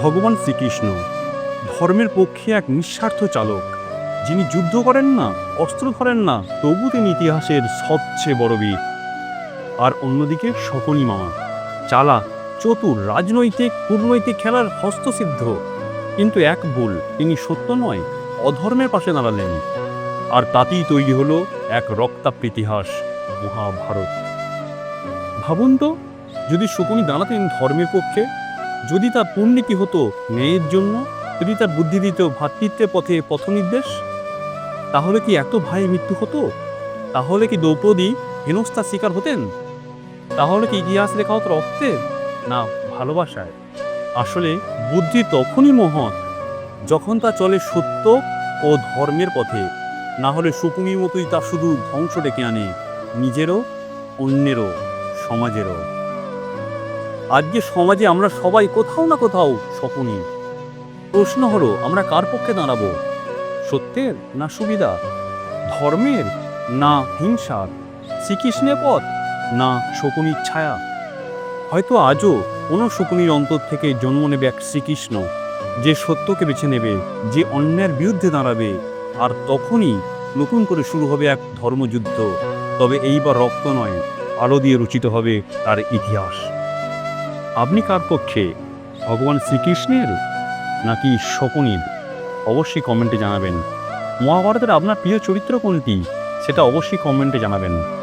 ভগবান শ্রীকৃষ্ণ, ধর্মের পক্ষে এক নিঃস্বার্থ চালক। যিনি যুদ্ধ করেন না, অস্ত্র ধরেন না, তবু তিনি ইতিহাসের সবচেয়ে বড় বীর। আর অন্যদিকে শকুনি মামা, চালা, চতুর, রাজনৈতিক, কূটনৈতিক খেলার হস্তসিদ্ধ। কিন্তু এক ভুল, তিনি সত্য নয়, অধর্মের পাশে দাঁড়ালেন। আর তাতেই তৈরি হলো এক রক্তাপ ইতিহাস, মহাভারত। ভাবুন তো, যদি শকুনি দাঁড়াতেন ধর্মের পক্ষে যদি তার পূর্ণিতি হতো ন্যায়ের জন্য, যদি তার বুদ্ধি দিত ভ্রাতৃত্বের পথে পথনির্দেশ, তাহলে কি এত ভাই মৃত্যু হতো? তাহলে কি দ্রৌপদী হেনস্থার শিকার হতেন? তাহলে কি ইতিহাস লেখা হতো রক্তে না, ভালোবাসায়। আসলে বুদ্ধি তখনই মহৎ, যখন তা চলে সত্য ও ধর্মের পথে। না হলে শকুনির মতোই তা শুধু ধ্বংস ডেকে আনে, নিজেরও অন্যেরও, সমাজেরও। আজকে সমাজে আমরা সবাই কোথাও না কোথাও শকুনি। প্রশ্ন হলো, আমরা কার পক্ষে দাঁড়াবো? সত্যের না সুবিধা? ধর্মের না হিংসার? শ্রীকৃষ্ণের পথ না শকুনির ছায়া? হয়তো আজও কোনো শকুনির অন্তর থেকে জন্ম নেবে এক শ্রীকৃষ্ণ, যে সত্যকে বেছে নেবে, যে অন্যায়ের বিরুদ্ধে দাঁড়াবে, আর তখনই নতুন করে শুরু হবে এক ধর্মযুদ্ধ। তবে এইবার রক্ত নয়, আলো দিয়ে রচিত হবে তার ইতিহাস। আপনি কার পক্ষে? ভগবান শ্রীকৃষ্ণের? নাকি শকুনির? অবশ্যই কমেন্টে জানাবেন। মহাভারতের আপনার প্রিয় চরিত্র কোনটি? সেটা অবশ্যই কমেন্টে জানাবেন।